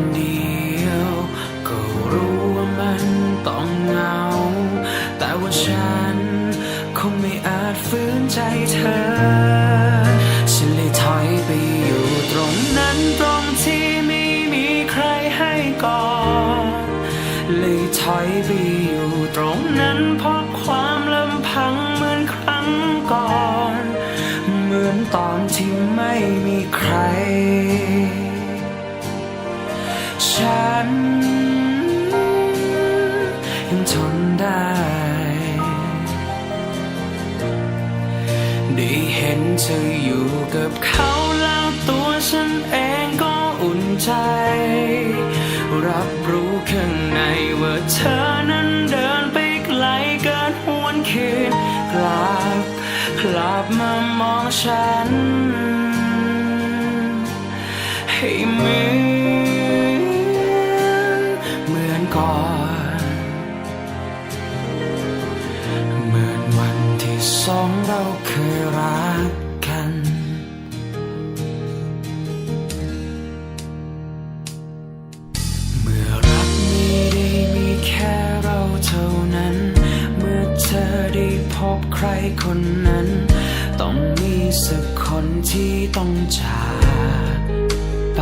คนเดียว ก็รู้ว่ามันต้องเหงา แต่ว่าฉันคงไม่อาจฝืนใจเธอ ฉันเลยถอยไปอยู่ตรงนั้นตรงที่ไม่มีใครให้ก่อน เลยถอยไปอยู่ตรงนั้นเพราะความลำพังเหมือนครั้งก่อน เหมือนตอนที่ไม่มีใคร ทนได้ ได้เห็นเธออยู่กับเขาแล้วตัวฉันเองก็อุ่นใจ รับรู้ข้างในว่าเธอนั้นเดินไปไกลเกินหวนคืนกลับกลับมามองฉัน ให้เหมือน สองเราเคยรักกัน เมื่อรักไม่ได้มีแค่เราเท่านั้น เมื่อเธอได้พบใครคนนั้น ต้องมีสักคนที่ต้องจากไป